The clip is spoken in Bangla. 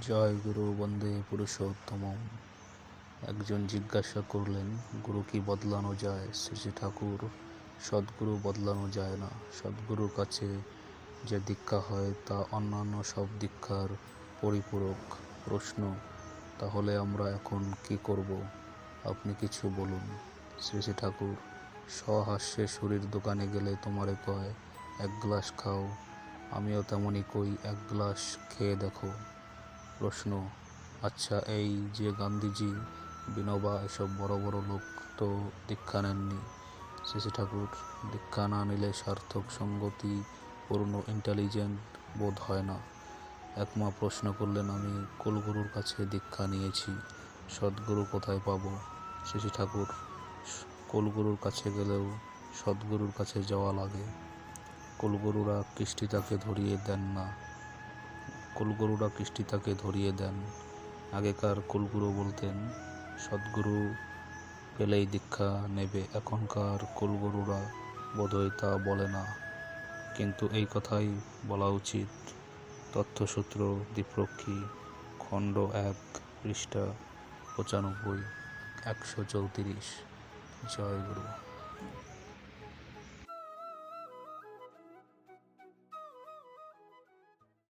জয় গুরু, বন্দে পুরুষোত্তম একজন জিজ্ঞাসা করলেন, গুরু কি বদলানো যায়? শ্রী শ্রী ঠাকুর, সদ্গুরু বদলানো যায় না। সদ্গুরুর কাছে যে দীক্ষা হয়, তা অন্যান্য সব দীক্ষার পরিপূরক প্রশ্ন। তাহলে আমরা এখন কি করব? আপনি কিছু বলুন। শ্রী শ্রী ঠাকুর, সহাস্যে শরীর দোকানে গেলে তোমারে কয়, এক গ্লাস খাও, আমিও তেমনই কই, এক গ্লাস খেয়ে দেখো প্রশ্ন আচ্ছা এই যে গান্ধীজি, বিনোবা, এসব বড় বড় লোক তো দীক্ষা নেননি। শ্রী ঠাকুর, দীক্ষা না নিলে সার্থক সঙ্গতি পূর্ণ ইন্টেলিজেন্ট বোধ হয় না। একমা প্রশ্ন করলেন, আমি কুলগুরুর কাছে দীক্ষা নিয়েছি, সদ্গুরু কোথায় পাবো? শ্রী ঠাকুর, কুলগুরুর কাছে গেলেও সদ্গুরুর কাছে যাওয়া লাগে। কুলগুরুরা কৃষ্টিতাকে ধরিয়ে দেন না। কুলগুরুরা কৃষ্টিতাকে ধরিয়ে দেন। আগেকার কুলগুরু বলতেন, সদ্গুরু পেলেই দীক্ষা নেবে, এখনকার কুলগুরুরা বোধহয় তা বলে না। কিন্তু এই কথাই বলা উচিত। তথ্যসূত্র, দ্বীপরক্ষী, খণ্ড এক, পৃষ্ঠা পঁচানব্বই, একশো চৌত্রিশ। জয় গুরু।